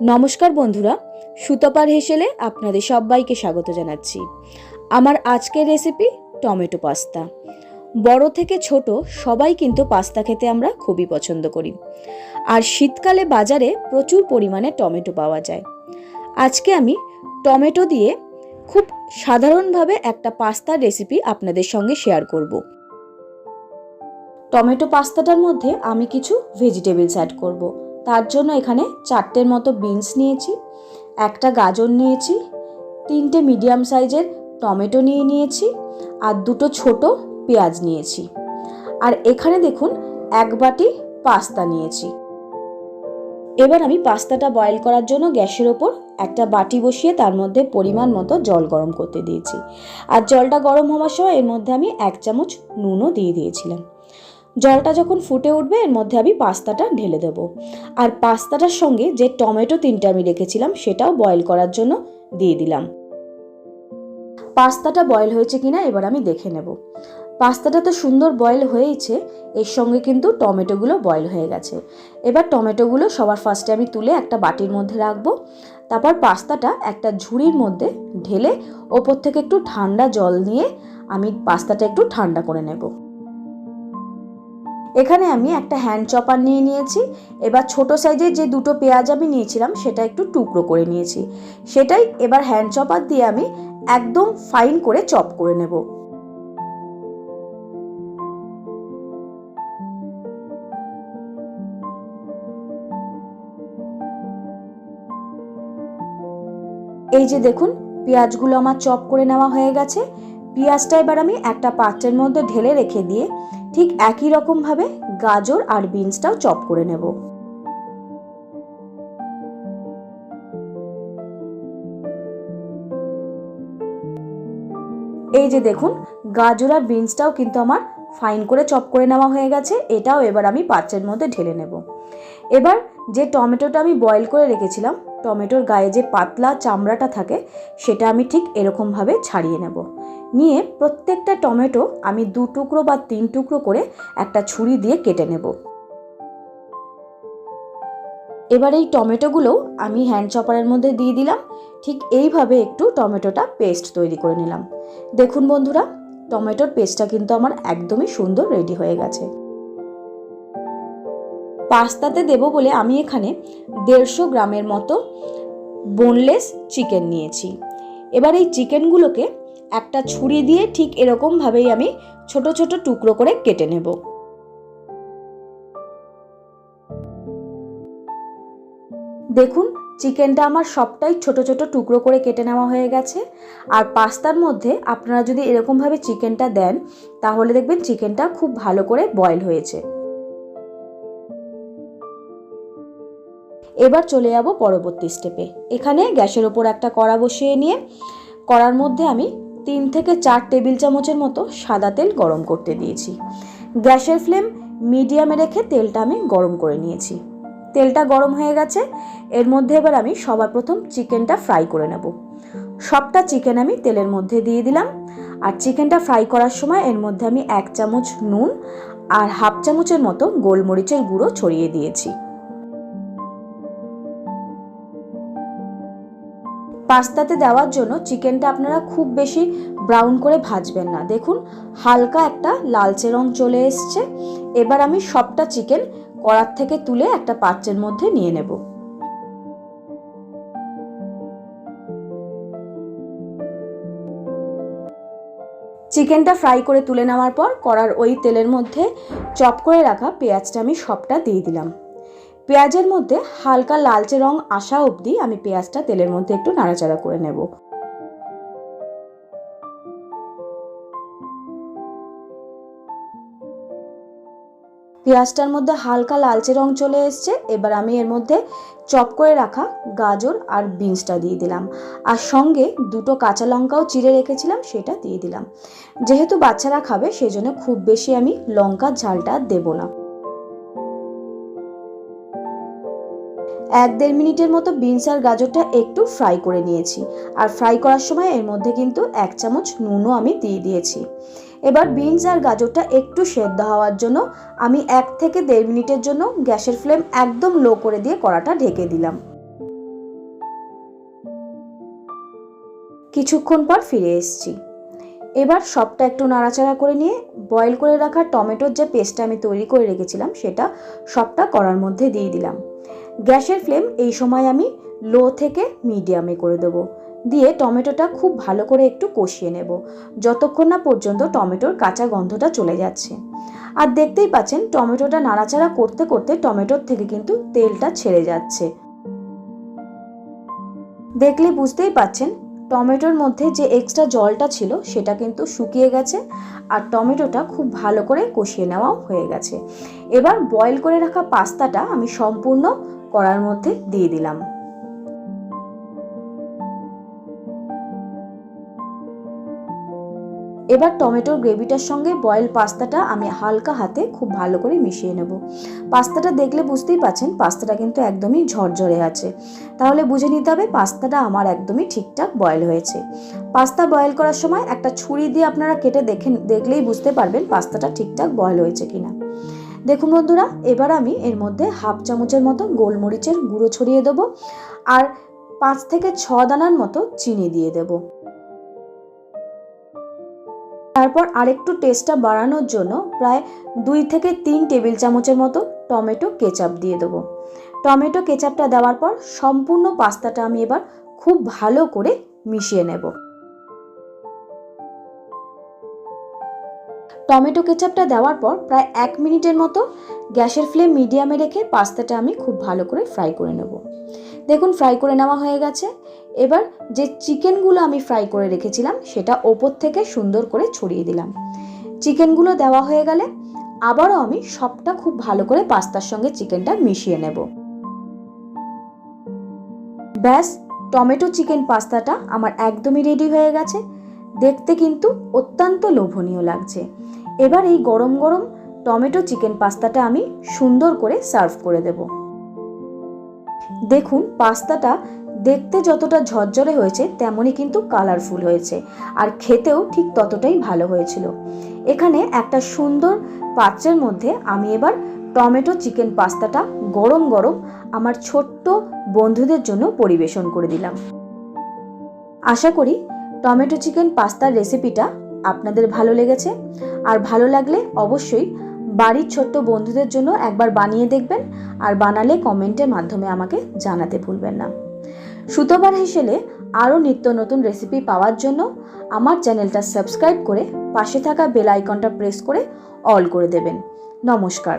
নমস্কার বন্ধুরা, সুতপার হেসেলে আপনাদের সবাইকে স্বাগত জানাচ্ছি। আমার আজকের রেসিপি টমেটো পাস্তা। বড় থেকে ছোট সবাই কিন্তু পাস্তা খেতে আমরা খুবই পছন্দ করি। আর শীতকালে বাজারে প্রচুর পরিমাণে টমেটো পাওয়া যায়। আজকে আমি টমেটো দিয়ে খুব সাধারণভাবে একটা পাস্তার রেসিপি আপনাদের সঙ্গে শেয়ার করব। টমেটো পাস্তাটার মধ্যে আমি কিছু ভেজিটেবলস অ্যাড করব। তার জন্য এখানে চারটের মতো বিনস নিয়েছি, একটা গাজর নিয়েছি, তিনটে মিডিয়াম সাইজের টমেটো নিয়ে নিয়েছি আর দুটো ছোট পেঁয়াজ নিয়েছি। আর এখানে দেখুন এক বাটি পাস্তা নিয়েছি। এবার আমি পাস্তাটা বয়েল করার জন্য গ্যাসের ওপর একটা বাটি বসিয়ে তার মধ্যে পরিমাণ মতো জল গরম করতে দিয়েছি। আর জলটা গরম হওয়ার সময় এর মধ্যে আমি এক চামচ নুনও দিয়ে দিয়েছিলাম। জলটা যখন ফুটে উঠবে, এর মধ্যে আমি পাস্তাটা ঢেলে দেবো। আর পাস্তাটার সঙ্গে যে টমেটো তিনটে আমি রেখেছিলাম, সেটাও বয়েল করার জন্য দিয়ে দিলাম। পাস্তাটা বয়েল হয়েছে কিনা এবার আমি দেখে নেব। পাস্তাটা তো সুন্দর বয়েল হয়েইছে, এর সঙ্গে কিন্তু টমেটোগুলো বয়েল হয়ে গেছে। এবার টমেটোগুলো সবার ফার্স্টে আমি তুলে একটা বাটির মধ্যে রাখব। তারপর পাস্তাটা একটা ঝুড়ির মধ্যে ঢেলে ওপর থেকে একটু ঠান্ডা জল নিয়ে আমি পাস্তাটা একটু ঠান্ডা করে নেব। এখানে আমি একটা হ্যান্ড চপার নিয়ে নিয়েছি। এবার ছোট সাইজের যে দুটো পেঁয়াজ আমি নিয়েছিলাম, সেটা একটু টুকরো করে নিয়েছি। সেটাই এবার হ্যান্ড চপার দিয়ে আমি একদম ফাইন করে চপ করে নেব। এই যে দেখুন, পেঁয়াজগুলো আমার চপ করে নেওয়া হয়ে গেছে। পেঁয়াজটা এবার আমি একটা পাত্রের মধ্যে ঢেলে রেখে দিয়ে ঠিক একই রকমভাবে গাজর আর বিনসটাও চপ করে নেব। এই যে দেখুন, গাজর আর বিনসটাও কিন্তু আমার ফাইন করে চপ করে নেওয়া হয়ে গেছে, এটাও এবার আমি পাত্রের মধ্যে ঢেলে নেব। এবার যে টমেটোটা আমি বয়েল করে রেখেছিলাম, টমেটোর গায়ে যে পাতলা চামড়াটা থাকে, সেটা আমি ঠিক এরকমভাবে ছাড়িয়ে নেব। নিয়ে প্রত্যেকটা টমেটো আমি দু টুকরো বা তিন টুকরো করে একটা ছুরি দিয়ে কেটে নেব। এবার এই টমেটোগুলো আমি হ্যান্ড চপারের মধ্যে দিয়ে দিলাম। ঠিক এইভাবে একটু টমেটোটা পেস্ট তৈরি করে নিলাম। দেখুন বন্ধুরা, টমেটোর পেস্টটা কিন্তু আমার একদমই সুন্দর রেডি হয়ে গেছে। পাস্তাতে দেব বলে আমি এখানে দেড়শো গ্রামের মতো বোনলেস চিকেন নিয়েছি। এবার এই চিকেনগুলোকে একটা ছুরি দিয়ে ঠিক এরকমভাবেই আমি ছোট ছোট টুকরো করে কেটে নেব। দেখুন, চিকেনটা আমার সবটাই ছোট ছোট টুকরো করে কেটে নেওয়া হয়ে গেছে। আর পাস্তার মধ্যে আপনারা যদি এরকমভাবে চিকেনটা দেন, তাহলে দেখবেন চিকেনটা খুব ভালো করে বয়েল হয়েছে। এবার চলে যাব পরবর্তী স্টেপে। এখানে গ্যাসের ওপর একটা কড়া বসিয়ে নিয়ে, কড়ার মধ্যে আমি তিন থেকে চার টেবিল চামচের মতো সাদা তেল গরম করতে দিয়েছি। গ্যাসের ফ্লেম মিডিয়ামে রেখে তেলটা আমি গরম করে নিয়েছি। তেলটা গরম হয়ে গেছে, এর মধ্যে এবার আমি সবার প্রথম চিকেনটা ফ্রাই করে নেব। সবটা চিকেন আমি তেলের মধ্যে দিয়ে দিলাম। আর চিকেনটা ফ্রাই করার সময় এর মধ্যে আমি এক চামচ নুন আর হাফ চামচের মতো গোলমরিচের গুঁড়ো ছড়িয়ে দিয়েছি। পাস্তাতে দেওয়ার জন্য চিকেনটা আপনারা খুব বেশি ব্রাউন করে ভাজবেন না। দেখুন, হালকা একটা লালচে রং চলে এসছে। এবার আমি সবটা চিকেন কড়ার থেকে তুলে একটা পাত্রের মধ্যে নিয়ে নেব। চিকেনটা ফ্রাই করে তুলে নেওয়ার পর কড়ার ওই তেলের মধ্যে চপ করে রাখা পেঁয়াজটা আমি সবটা দিয়ে দিলাম। পেঁয়াজের মধ্যে হালকা লালচে রং আসা অবধি আমি পেঁয়াজটা তেলের মধ্যে একটু নাড়াচাড়া করে নেব। পেঁয়াজটার মধ্যে হালকা লালচে রং চলে এসছে, এবার আমি এর মধ্যে চপ করে রাখা গাজর আর বিনসটা দিয়ে দিলাম। আর সঙ্গে দুটো কাঁচা লঙ্কাও চিড়ে রেখেছিলাম, সেটা দিয়ে দিলাম। যেহেতু বাচ্চারা খাবে, সেজন্য খুব বেশি আমি লঙ্কার ঝালটা দেব না। এক দেড় মিনিটের মতো বিনস আর গাজরটা একটু ফ্রাই করে নিয়েছি। আর ফ্রাই করার সময় এর মধ্যে কিন্তু এক চামচ নুনও আমি দিয়ে দিয়েছি। এবার বিনস আর গাজরটা একটু সেদ্ধ হওয়ার জন্য আমি এক থেকে দেড় মিনিটের জন্য গ্যাসের ফ্লেম একদম লো করে দিয়ে কড়াটা ঢেকে দিলাম। কিছুক্ষণ পর ফিরে এসছি। এবার সবটা একটু নাড়াচাড়া করে নিয়ে বয়েল করে রাখা টমেটোর যে পেস্টটা আমি তৈরি করে রেখেছিলাম সেটা সবটা করার মধ্যে দিয়ে দিলাম। গ্যাসের ফ্লেম এই সময় আমি লো থেকে মিডিয়ামে করে দেবো। দিয়ে টমেটোটা খুব ভালো করে একটু কষিয়ে নেব। যতক্ষণ না পর্যন্ত টমেটোর কাঁচা গন্ধটা চলে যাচ্ছে। আর দেখতেই পাচ্ছেন, টমেটোটা নাড়াচাড়া করতে করতে টমেটোর থেকে কিন্তু তেলটা ছেড়ে যাচ্ছে। দেখলে বুঝতেই পাচ্ছেন, টমেটোর মধ্যে যে এক্সট্রা জলটা ছিল সেটা কিন্তু শুকিয়ে গেছে আর টমেটোটা খুব ভালো করে কষিয়ে নেওয়াও হয়ে গেছে। এবার বয়েল করে রাখা পাস্তাটা আমি সম্পূর্ণ কড়ার মধ্যে দিয়ে দিলাম। এবার টমেটোর গ্রেভিটার সঙ্গে বয়েল পাস্তাটা আমি হালকা হাতে খুব ভালো করে মিশিয়ে নেব। পাস্তাটা দেখলে বুঝতেই পাচ্ছেন পাস্তাটা কিন্তু একদমই ঝরঝরে আছে। তাহলে বুঝে নিতে হবে পাস্তাটা আমার একদমই ঠিকঠাক বয়েল হয়েছে। পাস্তা বয়েল করার সময় একটা ছুরি দিয়ে আপনারা কেটে দেখেন, দেখলেই বুঝতে পারবেন পাস্তাটা ঠিকঠাক বয়েল হয়েছে কিনা। দেখুন বন্ধুরা, এবার আমি এর মধ্যে হাফ চামচের মতো গোলমরিচের গুঁড়ো ছড়িয়ে দেবো আর পাঁচ থেকে ছ দানার মতো চিনি দিয়ে দেবো। তারপর আরেকটু টেস্টটা বাড়ানোর জন্য প্রায় দুই থেকে তিন টেবিল চামচের মতো টমেটো কেচাপ দিয়ে দেবো। টমেটো কেচাপটা দেওয়ার পর সম্পূর্ণ পাস্তাটা আমি এবার খুব ভালো করে মিশিয়ে নেব। টমেটো কেচাপটা দেওয়ার পর প্রায় এক মিনিটের মতো গ্যাসের ফ্লেম মিডিয়ামে রেখে পাস্তাটা আমি খুব ভালো করে ফ্রাই করে নেব। দেখুন ফ্রাই করে নেওয়া হয়ে গেছে। এবার যে চিকেনগুলো আমি ফ্রাই করে রেখেছিলাম সেটা ওপর থেকে সুন্দর করে ছড়িয়ে দিলাম। চিকেনগুলো দেওয়া হয়ে গেলে আবারও আমি সবটা খুব ভালো করে পাস্তার সঙ্গে চিকেনটা মিশিয়ে নেব। ব্যাস, টমেটো চিকেন পাস্তাটা আমার একদমই রেডি হয়ে গেছে। দেখতে কিন্তু অত্যন্ত লোভনীয় লাগছে। এবার এই গরম গরম টমেটো চিকেন পাস্তাটা আমি সুন্দর করে সার্ভ করে দেব। দেখুন, পাস্তাটা দেখতে যতটা ঝরঝরে হয়েছে, তেমনই কিন্তু কালারফুল হয়েছে আর খেতেও ঠিক ততটাই ভালো হয়েছিল। এখানে একটা সুন্দর পাত্রের মধ্যে আমি এবার টমেটো চিকেন পাস্তাটা গরম গরম আমার ছোট্ট বন্ধুদের জন্য পরিবেশন করে দিলাম। আশা করি টমেটো চিকেন পাস্তার রেসিপিটা আপনাদের ভালো লেগেছে। আর ভালো লাগলে অবশ্যই বাড়ির ছোট্ট বন্ধুদের জন্য একবার বানিয়ে দেখবেন আর বানালে কমেন্টের মাধ্যমে আমাকে জানাতে ভুলবেন না। সুতোবার হিসেলে আরও নিত্য নতুন রেসিপি পাওয়ার জন্য আমার চ্যানেলটা সাবস্ক্রাইব করে পাশে থাকা বেল আইকনটা প্রেস করে অল করে দেবেন। নমস্কার।